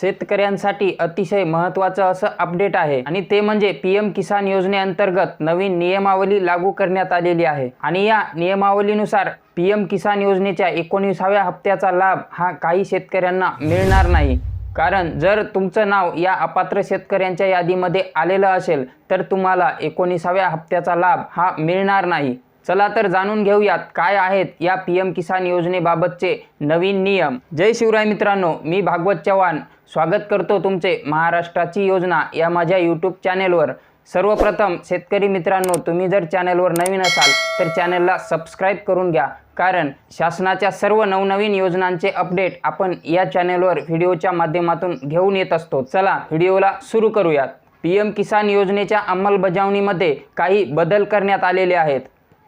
शेतकऱ्यांसाठी अतिशय महत्त्वाचं असं अपडेट आहे. आणि ते म्हणजे पी एम किसान योजनेअंतर्गत नवीन नियमावली लागू करण्यात आलेली आहे. आणि या नियमावलीनुसार पी एम किसान योजनेच्या एकोणीसाव्या हप्त्याचा लाभ हा काही शेतकऱ्यांना मिळणार नाही. कारण जर तुमचं नाव या अपात्र शेतकऱ्यांच्या यादीमध्ये आलेलं असेल तर तुम्हाला एकोणीसाव्या हप्त्याचा लाभ हा मिळणार नाही. चला तर जाणून घेऊयात काय आहेत या पी एम किसान योजनेबाबतचे नवीन नियम. जय शिवराय मित्रांनो मी भागवत चव्हाण. स्वागत करतो तुमचे महाराष्ट्राची योजना या माझ्या यूट्यूब चॅनेलवर सर्वप्रथम शेतकरी मित्रांनो तुम्ही जर चॅनलवर नवीन असाल तर चॅनलला सबस्क्राईब करून घ्या. कारण शासनाच्या सर्व नवनवीन योजनांचे अपडेट आपण या चॅनलवर व्हिडिओच्या माध्यमातून घेऊन येत असतो. चला व्हिडिओला सुरू करूयात. पी एम किसान योजनेच्या अंमलबजावणीमध्ये काही बदल करण्यात आलेले आहेत.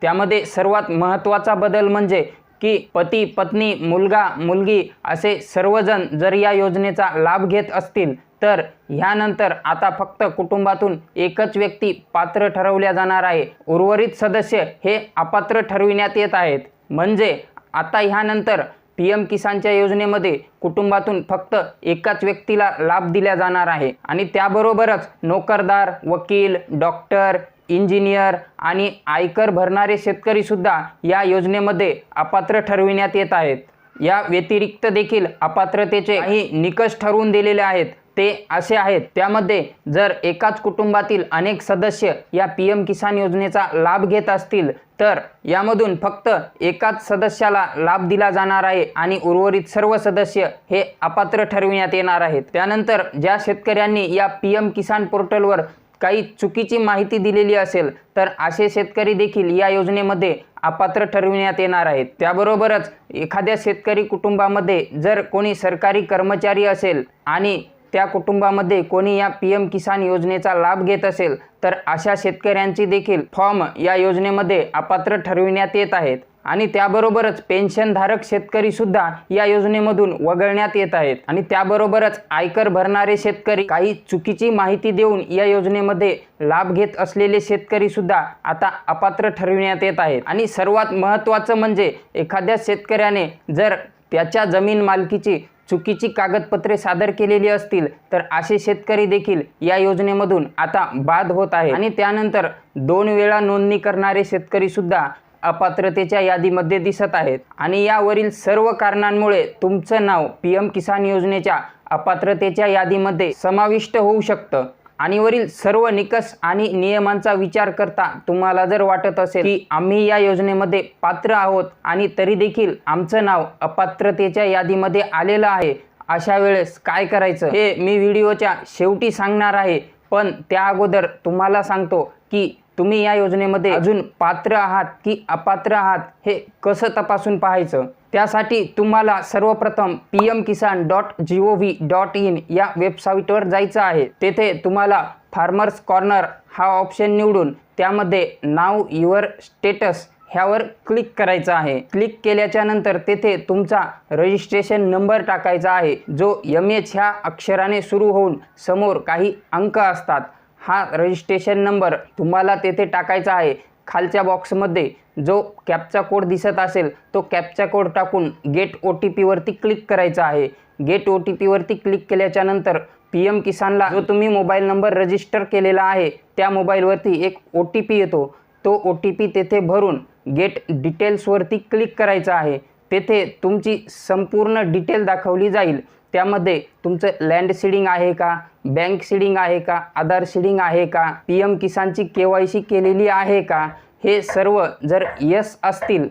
त्यामध्ये सर्वात महत्त्वाचा बदल म्हणजे की पती पत्नी मुलगा मुलगी असे सर्वजण जर या योजनेचा लाभ घेत असतील तर ह्यानंतर आता फक्त कुटुंबातून एकच व्यक्ती पात्र ठरवल्या जाणार आहे. उर्वरित सदस्य हे अपात्र ठरविण्यात येत आहेत. म्हणजे आता ह्यानंतर पी एम किसानच्या योजनेमध्ये कुटुंबातून फक्त एकाच व्यक्तीला लाभ दिला जाणार आहे. आणि त्याबरोबरच नोकरदार वकील डॉक्टर इंजिनियर आणि आयकर भरणारे शेतकरीसुद्धा या योजनेमध्ये अपात्र ठरविण्यात येत आहेत. या व्यतिरिक्त देखील अपात्रतेचे काही निकष ठरवून दिलेले आहेत. ते असे आहेत. त्यामध्ये जर एकाच कुटुंबातील अनेक सदस्य या पी एम किसान योजनेचा लाभ घेत असतील तर यामधून फक्त एकाच सदस्याला लाभ दिला जाणार आहे आणि उर्वरित सर्व सदस्य हे अपात्र ठरविण्यात येणार आहेत. त्यानंतर ज्या शेतकऱ्यांनी या पी एम किसान पोर्टलवर काही चुकीची माहिती दिलेली असेल तर असे शेतकरी देखील या योजनेमध्ये अपात्र ठरविण्यात येणार आहेत. त्याबरोबरच एखाद्या शेतकरी कुटुंबामध्ये जर कोणी सरकारी कर्मचारी असेल आणि त्या कुटुंबामध्ये कोणी या पी एम किसान योजनेचा लाभ घेत असेल तर अशा शेतकऱ्यांची देखील फॉर्म या योजनेमध्ये अपात्र ठरविण्यात येत आहेत. आणि त्याबरोबरच पेन्शनधारक शेतकरीसुद्धा या योजनेमधून वगळण्यात येत आहेत. आणि त्याबरोबरच आयकर भरणारे शेतकरी काही चुकीची माहिती देऊन या योजनेमध्ये लाभ घेत असलेले शेतकरीसुद्धा आता अपात्र ठरविण्यात येत आहेत. आणि सर्वात महत्त्वाचं म्हणजे एखाद्या शेतकऱ्याने जर त्याच्या जमीन मालकीची चुकीची कागदपत्रे सादर केलेली असतील तर असे शेतकरी देखील या योजनेमधून आता बाद होत आहे आणि त्यानंतर दोन वेळा नोंदणी करणारे शेतकरीसुद्धा अपात्रतेच्या यादीमध्ये दिसत आहेत. आणि यावरील सर्व कारणांमुळे तुमचं नाव पी एम किसान योजनेच्या अपात्रतेच्या यादीमध्ये समाविष्ट होऊ शकतं. आणि वरील सर्व निकष आणि नियमांचा विचार करता तुम्हाला जर वाटत असेल की आम्ही या योजनेमध्ये पात्र आहोत आणि तरी देखील आमचं नाव अपात्रतेच्या यादीमध्ये आलेलं आहे अशा वेळेस काय करायचं? हे मी व्हिडिओच्या शेवटी सांगणार आहे. पण त्या अगोदर तुम्हाला सांगतो की तुम्ही या योजनेमध्ये अजून पात्र आहात की अपात्र आहात हे कसं तपासून पाहायचं? त्यासाठी तुम्हाला सर्वप्रथम P M Kisan dot G O V dot in या वेबसाईटवर जायचं आहे. तेथे तुम्हाला फार्मर्स कॉर्नर हा ऑप्शन निवडून त्यामध्ये नाव युअर स्टेटस ह्यावर क्लिक करायचं आहे. क्लिक केल्याच्यानंतर तेथे तुमचा रजिस्ट्रेशन नंबर टाकायचा आहे जो एम एच ह्या अक्षराने सुरू होऊन समोर काही अंक असतात. हा रजिस्ट्रेशन नंबर तुम्हाला तेथे टाकायचा आहे. खालच्या बॉक्समध्ये जो कॅपचा कोड दिसत असेल तो कॅपचा कोड टाकून गेट ओ टी पीवरती क्लिक करायचा आहे. गेट ओ टी पीवरती क्लिक केल्याच्यानंतर पी एम किसानला जो तुम्ही मोबाईल नंबर रजिस्टर केलेला आहे त्या मोबाईलवरती एक ओ टी पी येतो. तो ओ टी पी तेथे भरून गेट डिटेल्सवरती क्लिक करायचा आहे. तेथे तुमची संपूर्ण डिटेल दाखवली जाईल. त्यामध्ये तुमचं लँड सीडिंग आहे का? बँक सीडिंग आहे का? आधार सीडिंग आहे का? पी एम किसानची के वाय सी केलेली आहे का? हे सर्व जर यस असतील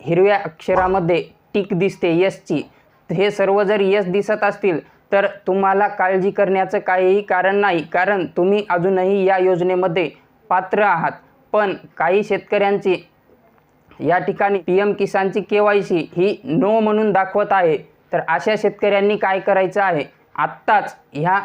हिरव्या अक्षरामध्ये टिक दिसते यसची हे सर्व जर यस दिसत असतील तर तुम्हाला काळजी करण्याचं काहीही कारण नाही. कारण तुम्ही अजूनही या योजनेमध्ये पात्र आहात. पण काही शेतकऱ्यांची या ठिकाणी पी एम किसानची के वाय सी ही नो म्हणून दाखवत आहे. तर अशा शेतकऱ्यांनी काय करायचं आहे? आत्ताच ह्या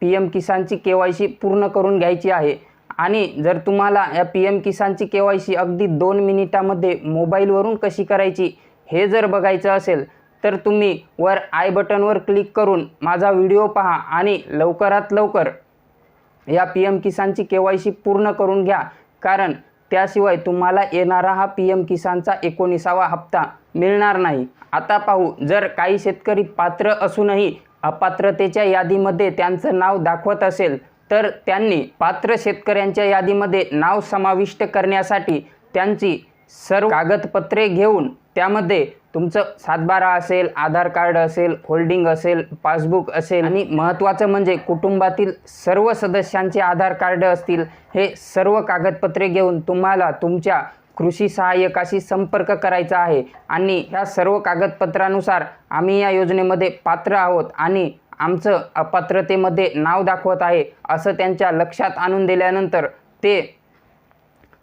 पी एम किसानची के वाय सी पूर्ण करून घ्यायची आहे. आणि जर तुम्हाला या पी एम किसानची के वाय सी अगदी दोन मिनिटामध्ये मोबाईलवरून कशी करायची हे जर बघायचं असेल तर तुम्ही वर आय बटनवर क्लिक करून माझा व्हिडिओ पहा आणि लवकरात लवकर या पी एम किसानची के वाय सी पूर्ण करून घ्या. कारण त्याशिवाय तुम्हाला येणारा हा पी एम किसानचा एकोणीसावा हप्ता मिळणार नाही. आता पाहू जर काही शेतकरी पात्र असूनही अपात्रतेच्या यादीमध्ये त्यांचं नाव दाखवत असेल तर त्यांनी पात्र शेतकऱ्यांच्या यादीमध्ये नाव समाविष्ट करण्यासाठी त्यांची सर्व कागदपत्रे घेऊन त्यामध्ये तुमचं सातबारा असेल आधार कार्ड असेल होल्डिंग असेल पासबुक असेल आणि महत्त्वाचं म्हणजे कुटुंबातील सर्व सदस्यांचे आधार कार्ड असतील हे सर्व कागदपत्रे घेऊन तुम्हाला तुमच्या कृषी सहाय्यकाशी संपर्क करायचा आहे. आणि ह्या सर्व कागदपत्रानुसार आम्ही या योजनेमध्ये पात्र आहोत आणि आमचं अपात्रतेमध्ये नाव दाखवत आहे असं त्यांच्या लक्षात आणून दिल्यानंतर ते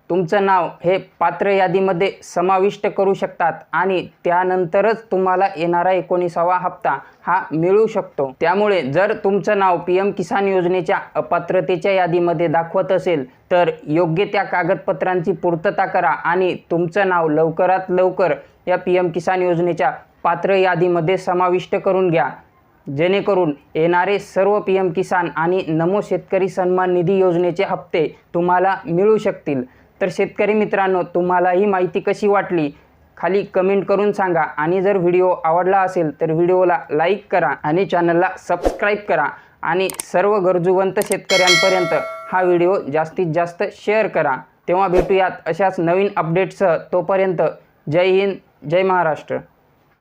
तुमचं नाव हे पात्र यादीमध्ये समाविष्ट करू शकतात आणि त्यानंतरच तुम्हाला येणारा एकोणीसावा हप्ता हा मिळू शकतो. त्यामुळे जर तुमचं नाव पी एम किसान योजनेच्या अपात्रतेच्या यादीमध्ये दाखवत असेल तर योग्य त्या कागदपत्रांची पूर्तता करा आणि तुमचं नाव लवकरात लवकर या पी एम किसान योजनेच्या पात्र यादीमध्ये समाविष्ट करून घ्या. जेणेकरून येणारे सर्व पी एम किसान आणि नमो शेतकरी सन्मान निधी योजनेचे हप्ते तुम्हाला मिळू शकतील. तर शेतकरी मित्रांनो तुम्हाला ही माहिती कशी वाटली? खाली कमेंट करून सांगा. आणि जर व्हिडिओ आवडला असेल तर व्हिडिओला लाईक करा आणि चॅनलला सबस्क्राईब करा. आणि सर्व गरजूवंत शेतकऱ्यांपर्यंत हा व्हिडिओ जास्तीत जास्त शेअर करा. तेव्हा भेटूयात अशाच नवीन अपडेट्सह तोपर्यंत जय हिंद जय महाराष्ट्र.